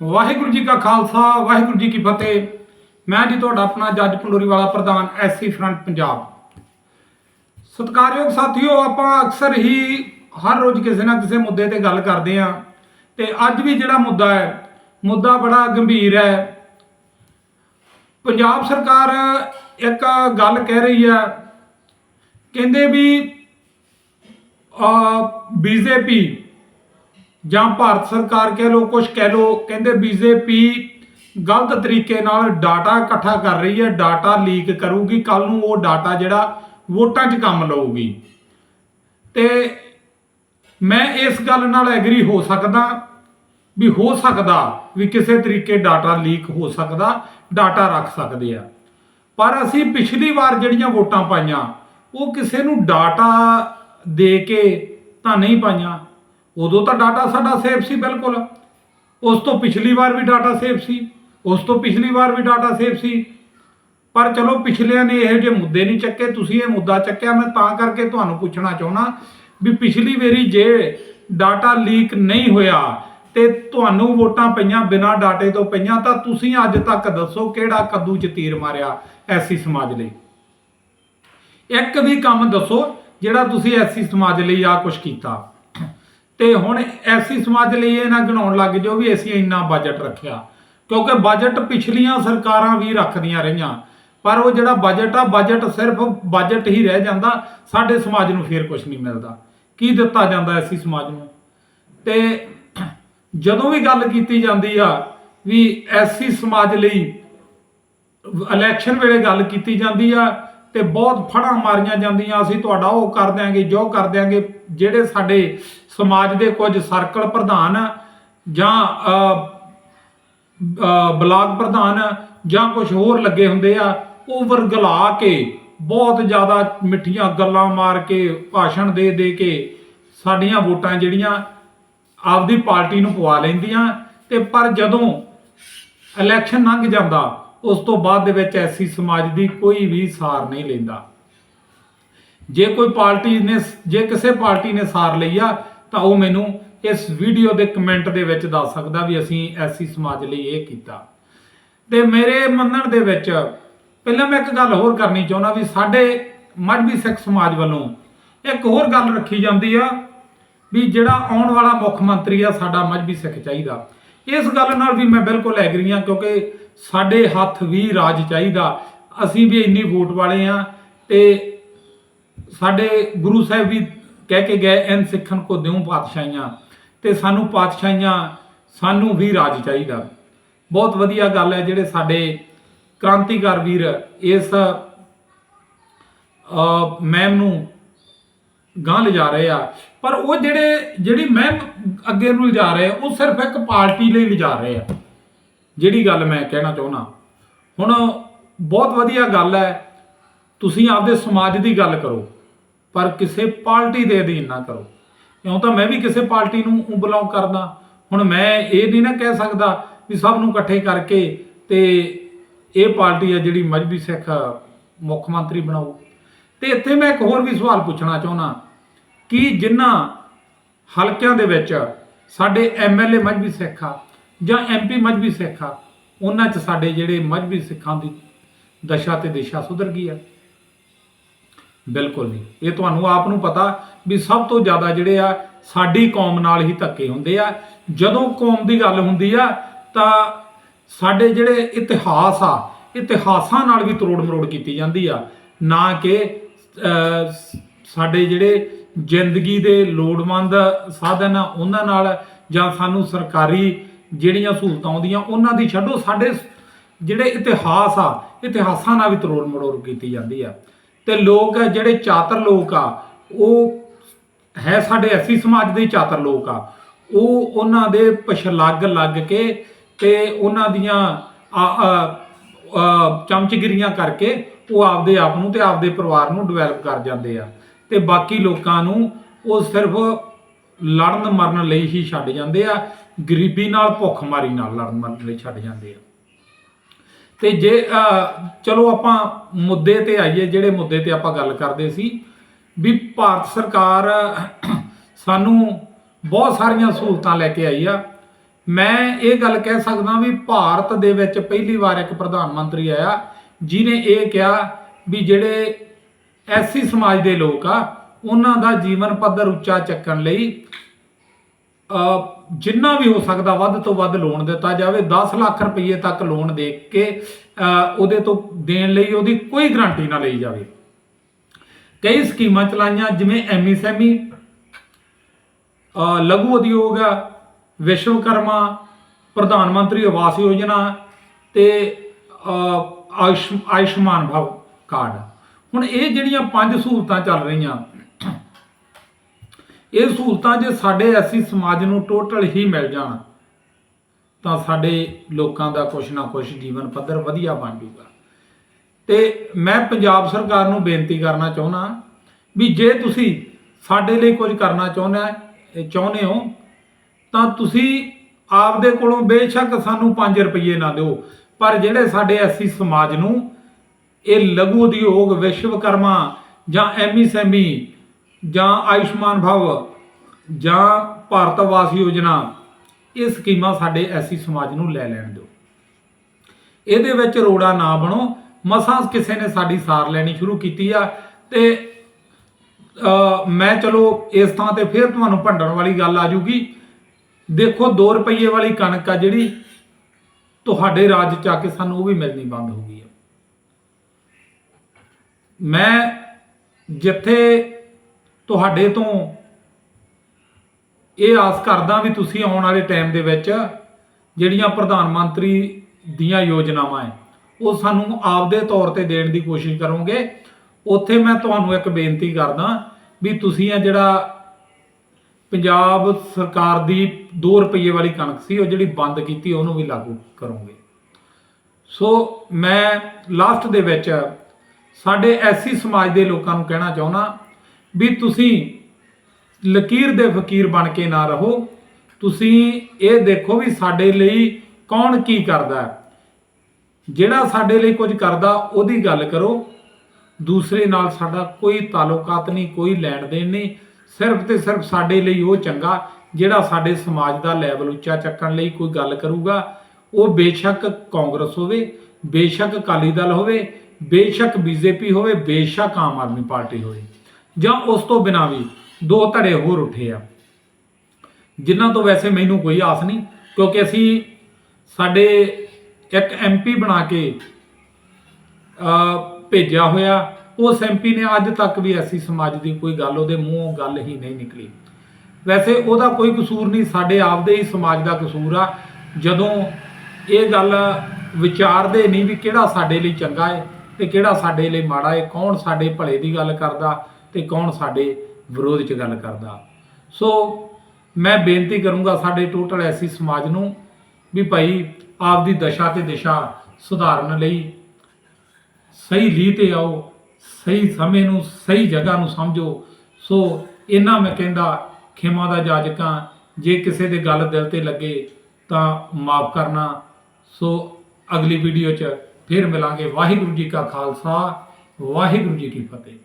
ਵਾਹਿਗੁਰੂ ਜੀ ਕਾ ਖਾਲਸਾ, ਵਾਹਿਗੁਰੂ ਜੀ ਕੀ ਫਤਿਹ। ਮੈਂ ਜੀ ਤੁਹਾਡਾ ਆਪਣਾ ਜੱਜ ਪੰਡੋਰੀ ਵਾਲਾ ਪ੍ਰਧਾਨ ਐਸਸੀ ਫਰੰਟ ਪੰਜਾਬ। ਸਤਿਕਾਰਯੋਗ ਸਾਥੀਓ, ਆਪਾਂ ਅਕਸਰ ਹੀ ਹਰ ਰੋਜ਼ ਕਿਸੇ ਨਾ ਕਿਸੇ ਮੁੱਦੇ ਤੇ ਗੱਲ ਕਰਦੇ ਆਂ ਤੇ ਅੱਜ ਵੀ ਜਿਹੜਾ ਮੁੱਦਾ ਹੈ, ਮੁੱਦਾ ਬੜਾ ਗੰਭੀਰ ਹੈ। ਪੰਜਾਬ ਸਰਕਾਰ ਇੱਕ ਗੱਲ ਕਹਿ ਰਹੀ ਹੈ, ਕਹਿੰਦੇ ਵੀ ਬੀਜੇਪੀ ਜਾਂ ਭਾਰਤ ਸਰਕਾਰ ਕਹਿ ਲੋ ਕੁਝ ਕਹਿ ਲੋ ਕਹਿੰਦੇ ਬੀਜੇਪੀ ਗਲਤ ਤਰੀਕੇ ਨਾਲ ਡਾਟਾ ਇਕੱਠਾ ਕਰ ਰਹੀ ਹੈ ਡਾਟਾ ਲੀਕ ਕਰੂਗੀ ਕੱਲ ਨੂੰ ਉਹ ਡਾਟਾ ਜਿਹੜਾ ਵੋਟਾਂ 'ਚ ਕੰਮ ਲਊਗੀ। ਤੇ ਮੈਂ ਇਸ ਗੱਲ ਨਾਲ ਐਗਰੀ ਹੋ ਸਕਦਾ ਵੀ ਹੋ ਸਕਦਾ ਵੀ ਕਿਸੇ ਤਰੀਕੇ ਡਾਟਾ ਲੀਕ ਹੋ ਸਕਦਾ ਡਾਟਾ ਰੱਖ ਸਕਦੇ ਆ। ਪਰ ਅਸੀਂ ਪਿਛਲੀ ਵਾਰ ਜਿਹੜੀਆਂ ਵੋਟਾਂ ਪਾਈਆਂ, ਉਹ ਕਿਸੇ ਨੂੰ ਡਾਟਾ ਦੇ ਕੇ ਤਾਂ ਨਹੀਂ ਪਾਈਆਂ। ਉਦੋਂ ਤਾਂ ਡਾਟਾ ਸਾਡਾ ਸੇਫ ਸੀ ਬਿਲਕੁਲ। ਉਸ ਤੋਂ ਪਿਛਲੀ ਵਾਰ ਵੀ ਡਾਟਾ ਸੇਫ ਸੀ, ਉਸ ਤੋਂ ਪਿਛਲੀ ਵਾਰ ਵੀ ਡਾਟਾ ਸੇਫ ਸੀ। ਪਰ ਚਲੋ ਪਿਛਲਿਆਂ ਨੇ ਇਹੋ ਜਿਹੇ ਮੁੱਦੇ ਨਹੀਂ ਚੱਕੇ, ਤੁਸੀਂ ਇਹ ਮੁੱਦਾ ਚੱਕਿਆ, ਮੈਂ ਤਾਂ ਕਰਕੇ ਤੁਹਾਨੂੰ ਪੁੱਛਣਾ ਚਾਹੁੰਦਾ ਵੀ ਪਿਛਲੀ ਵਾਰੀ ਜੇ ਡਾਟਾ ਲੀਕ ਨਹੀਂ ਹੋਇਆ ਤੇ ਤੁਹਾਨੂੰ ਵੋਟਾਂ ਪਈਆਂ ਬਿਨਾਂ ਡਾਟੇ ਤੋਂ ਪਈਆਂ, ਤਾਂ ਤੁਸੀਂ ਅੱਜ ਤੱਕ ਦੱਸੋ ਕਿਹੜਾ ਕੱਦੂ ਚ ਤੀਰ ਮਾਰਿਆ ਐਸੀ ਸਮਾਜ ਲਈ। ਇੱਕ ਵੀ ਕੰਮ ਦੱਸੋ ਜਿਹੜਾ ਤੁਸੀਂ ਐਸੀ ਸਮਾਜ ਲਈ ਆ ਕੁਝ ਕੀਤਾ। ਤੇ ਹੁਣ ਐਸੀ ਸਮਾਜ ਲਈ ਇਹ ਨਾ ਗਣਾਉਣ ਲੱਗ ਜਾਓ ਵੀ ਅਸੀਂ ਇੰਨਾ ਬਜਟ ਰੱਖਿਆ। ਕਿਉਂਕਿ ਬਜਟ ਪਿਛਲੀਆਂ ਸਰਕਾਰਾਂ ਵੀ ਰੱਖਦੀਆਂ ਰਹੀਆਂ। ਪਰ ਉਹ ਜਿਹੜਾ ਬਜਟ ਆ ਬਜਟ ਸਿਰਫ ਬਜਟ ਹੀ ਰਹਿ ਜਾਂਦਾ, ਸਾਡੇ ਸਮਾਜ ਨੂੰ ਫੇਰ ਕੁਝ ਨਹੀਂ ਮਿਲਦਾ। ਕੀ ਦਿੱਤਾ ਜਾਂਦਾ ਐਸੀ ਸਮਾਜ ਨੂੰ? ਤੇ ਜਦੋਂ ਵੀ ਗੱਲ ਕੀਤੀ ਜਾਂਦੀ ਆ ਵੀ ਐਸੀ ਸਮਾਜ ਲਈ ਇਲੈਕਸ਼ਨ ਵੇਲੇ ਗੱਲ ਕੀਤੀ ਜਾਂਦੀ ਆ ਤੇ ਬਹੁਤ ਫੜਾਂ ਮਾਰੀਆਂ ਜਾਂਦੀਆਂ, ਅਸੀਂ ਤੁਹਾਡਾ ਉਹ ਕਰ ਦਿਆਂਗੇ, ਜੋ ਕਰ ਦਿਆਂਗੇ, ਜਿਹੜੇ ਸਾਡੇ ਸਮਾਜ ਦੇ ਕੁਝ ਸਰਕਲ ਪ੍ਰਧਾਨ ਜਾਂ ਬਲਾਕ ਪ੍ਰਧਾਨ ਜਾਂ ਕੁਝ ਹੋਰ ਲੱਗੇ ਹੁੰਦੇ ਆ, ਉਹ ਵਰਗਲਾ ਕੇ, ਬਹੁਤ ਜ਼ਿਆਦਾ ਮਿੱਠੀਆਂ ਗੱਲਾਂ ਮਾਰ ਕੇ, ਭਾਸ਼ਣ ਦੇ ਦੇ ਕੇ ਸਾਡੀਆਂ ਵੋਟਾਂ ਜਿਹੜੀਆਂ ਆਪਦੀ ਪਾਰਟੀ ਨੂੰ ਪਵਾ ਲੈਂਦੀਆਂ, ਤੇ ਪਰ ਜਦੋਂ ਇਲੈਕਸ਼ਨ ਲੰਘ ਜਾਂਦਾ ਉਸ ਤੋਂ ਬਾਅਦ ਦੇ ਵਿੱਚ ਐਸੀ ਸਮਾਜ ਦੀ ਕੋਈ ਵੀ ਸਾਰ ਨਹੀਂ ਲੈਂਦਾ। ਜੇ ਕੋਈ ਪਾਰਟੀ ਨੇ ਜੇ ਕਿਸੇ ਪਾਰਟੀ ਨੇ ਸਾਰ ਲਈ ਤਾਂ ਉਹ ਮੈਨੂੰ ਇਸ ਵੀਡੀਓ ਦੇ ਕਮੈਂਟ ਦੇ ਵਿੱਚ ਦੱਸ ਸਕਦਾ ਵੀ ਅਸੀਂ ਐਸੀ ਸਮਾਜ ਲਈ ਇਹ ਕੀਤਾ। ਤੇ ਮੇਰੇ ਮੰਨਣ ਦੇ ਵਿੱਚ, ਪਹਿਲਾਂ ਮੈਂ ਇੱਕ ਗੱਲ ਹੋਰ ਕਰਨੀ ਚਾਹੁੰਦਾ ਵੀ ਸਾਡੇ ਮਜਬੀ ਸਿੱਖ ਸਮਾਜ ਵੱਲੋਂ ਇੱਕ ਹੋਰ ਗੱਲ ਰੱਖੀ ਜਾਂਦੀ ਆ ਵੀ ਜਿਹੜਾ ਆਉਣ ਵਾਲਾ ਮੁੱਖ ਮੰਤਰੀ ਆ, ਸਾਡਾ ਮਜਬੀ ਸਿੱਖ ਚਾਹੀਦਾ। ਇਸ ਗੱਲ ਨਾਲ ਵੀ ਮੈਂ ਬਿਲਕੁਲ ਐਗਰੀ ਹਾਂ ਕਿਉਂਕਿ ਸਾਡੇ ਹੱਥ ਵੀ ਰਾਜ ਚਾਹੀਦਾ। ਅਸੀਂ ਵੀ ਇੰਨੀ ਵੋਟ ਵਾਲੇ ਆ ਤੇ ਸਾਡੇ ਗੁਰੂ ਸਾਹਿਬ ਵੀ ਕਹਿ ਕੇ ਗਏ ਐਨ ਸਿੱਖਣ ਕੋ ਦਿਉ ਪਾਤਸ਼ਾਹੀਆਂ। ਤੇ ਸਾਨੂੰ ਪਾਤਸ਼ਾਹੀਆਂ, ਸਾਨੂੰ ਵੀ ਰਾਜ ਚਾਹੀਦਾ। ਬਹੁਤ ਵਧੀਆ ਗੱਲ ਹੈ ਜਿਹੜੇ ਸਾਡੇ ਕ੍ਰਾਂਤੀਕਾਰ ਵੀਰ ਇਸ ਅ ਮੈਮ ਨੂੰ ਗਾਂ ਲਿਜਾ ਰਹੇ ਆ। ਪਰ ਉਹ ਜਿਹੜੇ, ਜਿਹੜੀ ਮੈਮ ਅੱਗੇ ਨੂੰ ਲਿਜਾ ਰਹੇ ਆ, ਉਹ ਸਿਰਫ ਇੱਕ ਪਾਰਟੀ ਲਈ ਲਿਜਾ ਰਹੇ ਆ। ਜਿਹੜੀ ਗੱਲ ਮੈਂ ਕਹਿਣਾ ਚਾਹੁੰਦਾ, ਹੁਣ ਬਹੁਤ ਵਧੀਆ ਗੱਲ ਹੈ, ਤੁਸੀਂ ਆਪਦੇ ਸਮਾਜ ਦੀ ਗੱਲ ਕਰੋ, ਪਰ ਕਿਸੇ ਪਾਰਟੀ ਦੇ ਅਧੀਨ ਨਾ ਕਰੋ। ਕਿਉਂ ਤਾਂ ਮੈਂ ਵੀ ਕਿਸੇ ਪਾਰਟੀ ਨੂੰ ਬਿਲੋਂਗ ਕਰਦਾ, ਹੁਣ ਮੈਂ ਇਹ ਨਹੀਂ ਨਾ ਕਹਿ ਸਕਦਾ ਵੀ ਸਭ ਨੂੰ ਇਕੱਠੇ ਕਰਕੇ ਤੇ ਇਹ ਪਾਰਟੀ ਹੈ ਜਿਹੜੀ ਮਜਬੀ ਸਿੱਖ ਮੁੱਖ ਮੰਤਰੀ ਬਣਾਓ। ਤੇ ਇੱਥੇ ਮੈਂ ਇੱਕ ਹੋਰ ਵੀ ਸਵਾਲ ਪੁੱਛਣਾ ਚਾਹੁੰਦਾ, ਕਿ ਜਿਨ੍ਹਾਂ ਹਲਕਿਆਂ ਦੇ ਵਿੱਚ ਸਾਡੇ ਐਮਐਲਏ ਮਜਬੀ ਸਿੱਖ ਆ ਜਾਂ ਐਮਪੀ ਮਜਬੀ ਸਿੱਖ ਆ, ਉਹਨਾਂ 'ਚ ਸਾਡੇ ਜਿਹੜੇ ਮਜਬੀ ਸਿੱਖਾਂ ਦੀ ਦਸ਼ਾ ਤੇ ਦਿਸ਼ਾ ਸੁਧਰ ਗਈ ਆ। ਬਿਲਕੁਲ ਨਹੀਂ ਇਹ ਤੁਹਾਨੂੰ ਆਪ ਨੂੰ ਪਤਾ ਵੀ ਸਭ ਤੋਂ ਜ਼ਿਆਦਾ ਜਿਹੜੇ ਆ, ਸਾਡੀ ਕੌਮ ਨਾਲ ਹੀ ਧੱਕੇ ਹੁੰਦੇ ਆ। ਜਦੋਂ ਕੌਮ ਦੀ ਗੱਲ ਹੁੰਦੀ ਆ, ਤਾਂ ਸਾਡੇ ਜਿਹੜੇ ਇਤਿਹਾਸ ਆ, ਇਤਿਹਾਸਾਂ ਨਾਲ ਵੀ ਤਰੋੜ ਮਰੋੜ ਕੀਤੀ ਜਾਂਦੀ ਆ। ਨਾ ਕਿ ਸਾਡੇ ਜਿਹੜੇ ਜ਼ਿੰਦਗੀ ਦੇ ਲੋੜਵੰਦ ਸਾਧਨ ਆ, ਉਹਨਾਂ ਨਾਲ ਜਾਂ ਸਾਨੂੰ ਸਰਕਾਰੀ ਜਿਹੜੀਆਂ ਸਹੂਲਤਾਂ ਆਉਂਦੀਆਂ, ਉਹਨਾਂ ਦੀ ਛੱਡੋ। ਸਾਡੇ ਜਿਹੜੇ ਇਤਿਹਾਸ ਆ, ਇਤਿਹਾਸਾਂ ਨਾਲ ਵੀ ਤਰੋੜ ਮਰੋੜ ਕੀਤੀ ਜਾਂਦੀ ਆ। ਤੇ ਲੋਕ ਆ, ਜਿਹੜੇ ਚਾਤਰ ਲੋਕ ਆ, ਉਹ ਹੈ ਸਾਡੇ ਐਸੀ ਸਮਾਜ ਦੇ ਚਾਤਰ ਲੋਕ ਆ। ਉਹ ਉਹਨਾਂ ਦੇ ਪਛਲੱਗ ਲੱਗ ਕੇ ਤੇ ਉਹਨਾਂ ਦੀਆਂ ਚਮਚਗਿਰੀਆਂ ਕਰਕੇ ਉਹ ਆਪਦੇ ਆਪ ਨੂੰ ਤੇ ਆਪਦੇ ਪਰਿਵਾਰ ਨੂੰ ਡਿਵੈਲਪ ਕਰ ਜਾਂਦੇ ਆ। ਤੇ ਬਾਕੀ ਲੋਕਾਂ ਨੂੰ ਉਹ ਸਿਰਫ ਲੜਨ ਮਰਨ ਲਈ ਹੀ ਛੱਡ ਜਾਂਦੇ ਆ। ਗਰੀਬੀ ਨਾਲ ਭੁੱਖਮਾਰੀ ਨਾਲ ਲੜਨ ਮਰਨ ਲਈ ਛੱਡ ਜਾਂਦੇ ਆ। ਤੇ ਜੇ ਚਲੋ ਆਪਾਂ ਮੁੱਦੇ ਤੇ ਆਈਏ, ਜਿਹੜੇ ਮੁੱਦੇ ਤੇ ਆਪਾਂ ਗੱਲ ਕਰਦੇ ਸੀ, ਵੀ ਭਾਰਤ ਸਰਕਾਰ ਸਾਨੂੰ ਬਹੁਤ ਸਾਰੀਆਂ ਸਹੂਲਤਾਂ ਲੈ ਕੇ ਆਈ ਆ। ਮੈਂ ਇਹ ਗੱਲ ਕਹਿ ਸਕਦਾ ਵੀ ਭਾਰਤ ਦੇ ਵਿੱਚ ਪਹਿਲੀ ਵਾਰ ਇੱਕ ਪ੍ਰਧਾਨ ਮੰਤਰੀ ਆਇਆ ਜਿਨੇ ਇਹ ਕਿਹਾ ਵੀ ਜਿਹੜੇ ਐਸੀ ਸਮਾਜ ਦੇ ਲੋਕ ਆ, ਉਹਨਾਂ ਦਾ ਜੀਵਨ ਪੱਧਰ ਉੱਚਾ ਚੱਕਣ ਲਈ ਜਿੰਨਾ ਵੀ ਹੋ ਸਕਦਾ ਵੱਧ ਤੋਂ ਵੱਧ ਲੋਨ ਦਿੱਤਾ ਜਾਵੇ 10 ਲੱਖ ਰੁਪਏ ਤੱਕ ਲੋਨ ਦੇ ਕੇ ਉਹਦੇ ਤੋਂ ਦੇਣ ਲਈ ਉਹਦੀ ਕੋਈ ਗਰੰਟੀ ਨਾ ਲਈ ਜਾਵੇ। ਕਈ ਸਕੀਮਾਂ ਚਲਾਈਆਂ ਜਿਵੇਂ ਐਮਐਸਐਮਈ ਅ, ਲਘੂ ਉਦਯੋਗ ਵਿਸ਼ਵਕਰਮਾ ਪ੍ਰਧਾਨ ਮੰਤਰੀ ਆਵਾਸ ਯੋਜਨਾ ਤੇ ਆਯੁਸ਼ ਆਯੁਸ਼ਮਾਨ ਭਵ ਕਾਰਡ। ਹੁਣ ਇਹ ਜਿਹੜੀਆਂ ਪੰਜ ਸਹੂਲਤਾਂ ਚੱਲ ਰਹੀਆਂ ਇਹ ਸਹੂਲਤਾਂ ਜੇ ਸਾਡੇ ਐਸੀ ਸਮਾਜ ਨੂੰ ਟੋਟਲ ਹੀ ਮਿਲ ਜਾਣ, ਤਾਂ ਸਾਡੇ ਲੋਕਾਂ ਦਾ ਕੁਛ ਨਾ ਕੁਛ ਜੀਵਨ ਪੱਧਰ ਵਧੀਆ ਬਣ ਜੂਗਾ। ਤੇ ਮੈਂ ਪੰਜਾਬ ਸਰਕਾਰ ਨੂੰ ਬੇਨਤੀ ਕਰਨਾ ਚਾਹੁੰਦਾ ਵੀ ਜੇ ਤੁਸੀਂ ਸਾਡੇ ਲਈ ਕੁਝ ਕਰਨਾ ਚਾਹੁੰਦੇ ਚਾਹੁੰਦੇ ਹੋ, ਤਾਂ ਤੁਸੀਂ ਆਪਦੇ ਕੋਲੋਂ ਬੇਸ਼ੱਕ ਸਾਨੂੰ 5 ਰੁਪਏ ਨਾ ਦਿਓ। ਪਰ ਜਿਹੜੇ ਸਾਡੇ ਐਸੀ ਸਮਾਜ ਨੂੰ ਇਹ ਲਘੂ ਉਦਯੋਗ, ਵਿਸ਼ਵਕਰਮਾ ਜਾਂ ਐਮਐਸਐਮਈ ਜਾਂ ਆਯੁਸ਼ਮਾਨ ਭਾਵ ਜਾਂ ਭਾਰਤ ਆਵਾਸ ਯੋਜਨਾ, ਇਹ ਸਕੀਮਾਂ ਸਾਡੇ ਐਸੀ ਸਮਾਜ ਨੂੰ ਲੈ ਲੈਣ ਦਿਓ। ਇਹਦੇ ਵਿੱਚ ਰੋੜਾ ਨਾ ਬਣੋ। ਮਸਾਂ ਕਿਸੇ ਨੇ ਸਾਡੀ ਸਾਰ ਲੈਣੀ ਸ਼ੁਰੂ ਕੀਤੀ ਆ ਤੇ ਮੈਂ ਚਲੋ ਇਸ ਥਾਂ ਤੇ ਫਿਰ ਤੁਹਾਨੂੰ ਭੰਡਣ ਵਾਲੀ ਗੱਲ ਆ ਜੂਗੀ। ਦੇਖੋ 2 ਰੁਪਏ ਵਾਲੀ ਕਣਕ ਆ ਜਿਹੜੀ ਤੁਹਾਡੇ ਰਾਜ ਚ ਆ ਕੇ ਸਾਨੂੰ ਉਹ ਵੀ ਮਿਲਣੀ ਬੰਦ ਹੋ ਗਈ ਆ। ਮੈਂ ਜਿੱਥੇ ਤੁਹਾਡੇ ਤੋਂ ਇਹ ਆਸ ਕਰਦਾ ਵੀ ਤੁਸੀਂ ਆਉਣ ਵਾਲੇ ਟਾਈਮ ਦੇ ਵਿੱਚ ਜਿਹੜੀਆਂ ਪ੍ਰਧਾਨ ਮੰਤਰੀ ਦੀਆਂ ਯੋਜਨਾਵਾਂ ਹੈ, ਉਹ ਸਾਨੂੰ ਆਪਦੇ ਤੌਰ ਤੇ ਦੇਣ ਦੀ ਕੋਸ਼ਿਸ਼ ਕਰੋਗੇ। ਉੱਥੇ ਮੈਂ ਤੁਹਾਨੂੰ ਇੱਕ ਬੇਨਤੀ ਕਰਦਾ ਵੀ ਤੁਸੀਂ ਆ ਜਿਹੜਾ ਪੰਜਾਬ ਸਰਕਾਰ ਦੀ 2 ਰੁਪਏ ਵਾਲੀ ਕਣਕ ਸੀ, ਉਹ ਜਿਹੜੀ ਬੰਦ ਕੀਤੀ, ਉਹਨੂੰ ਵੀ ਲਾਗੂ ਕਰੋਗੇ। ਸੋ ਮੈਂ ਲਾਸਟ ਦੇ ਵਿੱਚ ਸਾਡੇ ਐਸੀ ਸਮਾਜ ਦੇ ਲੋਕਾਂ ਨੂੰ ਕਹਿਣਾ ਚਾਹੁੰਦਾ ਵੀ ਤੁਸੀਂ ਲਕੀਰ ਦੇ ਫਕੀਰ ਬਣ ਕੇ ਨਾ ਰਹੋ। ਤੁਸੀਂ ਇਹ ਦੇਖੋ ਵੀ ਸਾਡੇ ਲਈ ਕੌਣ ਕੀ ਕਰਦਾ ਹੈ। ਜਿਹੜਾ ਸਾਡੇ ਲਈ ਕੁਝ ਕਰਦਾ, ਉਹਦੀ ਗੱਲ ਕਰੋ। ਦੂਸਰੇ ਨਾਲ ਸਾਡਾ ਕੋਈ ਤਾਲੁਕਾਤ ਨਹੀਂ, ਕੋਈ ਲੈਣ ਦੇਣ ਨਹੀਂ। ਸਿਰਫ ਤੇ ਸਿਰਫ ਸਾਡੇ ਲਈ ਉਹ ਚੰਗਾ, ਜਿਹੜਾ ਸਾਡੇ ਸਮਾਜ ਦਾ ਲੈਵਲ ਉੱਚਾ ਚੱਕਣ ਲਈ ਕੋਈ ਗੱਲ ਕਰੂਗਾ। ਉਹ ਬੇਸ਼ੱਕ ਕਾਂਗਰਸ ਹੋਵੇ, ਬੇਸ਼ੱਕ ਅਕਾਲੀ ਦਲ ਹੋਵੇ, ਬੇਸ਼ੱਕ ਬੀਜੇਪੀ ਹੋਵੇ, ਬੇਸ਼ੱਕ ਆਮ ਆਦਮੀ ਪਾਰਟੀ ਹੋਵੇ। ਜਾਂ ਉਸ ਤੋਂ ਬਿਨਾਂ ਵੀ ਦੋ ਧੜੇ ਹੋਰ ਉੱਠੇ ਆ। ਜਿਨ੍ਹਾਂ ਤੋਂ ਵੈਸੇ ਮੈਨੂੰ ਕੋਈ ਆਸ ਨਹੀਂ, ਕਿਉਂਕਿ ਅਸੀਂ ਸਾਡੇ ਇੱਕ ਐਮਪੀ ਬਣਾ ਕੇ ਅ ਭੇਜਿਆ ਹੋਇਆ। ਉਸ ਐਮਪੀ ਨੇ ਅੱਜ ਤੱਕ ਵੀ ਐਸੀ ਸਮਾਜ ਦੀ ਕੋਈ ਗੱਲ, ਉਹਦੇ ਮੂੰਹੋਂ ਗੱਲ ਹੀ ਨਹੀਂ ਨਿਕਲੀ। ਵੈਸੇ ਉਹਦਾ ਕੋਈ ਕਸੂਰ ਨਹੀਂ, ਸਾਡੇ ਆਪਦੇ ਹੀ ਸਮਾਜ ਦਾ ਕਸੂਰ ਆ। ਜਦੋਂ ਇਹ ਗੱਲ ਵਿਚਾਰਦੇ ਨਹੀਂ ਵੀ ਕਿਹੜਾ ਸਾਡੇ ਲਈ ਚੰਗਾ ਹੈ ਤੇ ਕਿਹੜਾ ਸਾਡੇ ਲਈ ਮਾੜਾ ਹੈ ਕੌਣ ਸਾਡੇ ਭਲੇ ਦੀ ਗੱਲ ਕਰਦਾ। ਤੇ ਕੌਣ ਸਾਡੇ ਵਿਰੋਧ 'ਚ ਗੱਲ ਕਰਦਾ। ਸੋ ਮੈਂ ਬੇਨਤੀ ਕਰੂੰਗਾ ਸਾਡੇ ਟੋਟਲ ਐਸੀ ਸਮਾਜ ਨੂੰ ਵੀ ਭਾਈ ਆਪਦੀ ਦਸ਼ਾ ਤੇ ਦਿਸ਼ਾ ਸੁਧਾਰਨ ਲਈ, ਸਹੀ ਲੀਹ ਤੇ ਆਓ, ਸਹੀ ਸਮੇਂ ਨੂੰ, ਸਹੀ ਜਗ੍ਹਾ ਨੂੰ ਸਮਝੋ। ਸੋ ਇਹਨਾਂ ਮੈਂ ਕਹਿੰਦਾ, ਖਿਮਾ ਦਾ ਜਾਜਕਾਂ, ਜੇ ਕਿਸੇ ਦੇ ਗੱਲ ਦਿਲ ਤੇ ਲੱਗੇ ਤਾਂ ਮਾਫ ਕਰਨਾ। ਸੋ ਅਗਲੀ ਵੀਡੀਓ 'ਚ ਫਿਰ ਮਿਲਾਂਗੇ। ਵਾਹਿਗੁਰੂ ਜੀ ਕਾ ਖਾਲਸਾ, ਵਾਹਿਗੁਰੂ ਜੀ ਕੀ ਫਤਿਹ।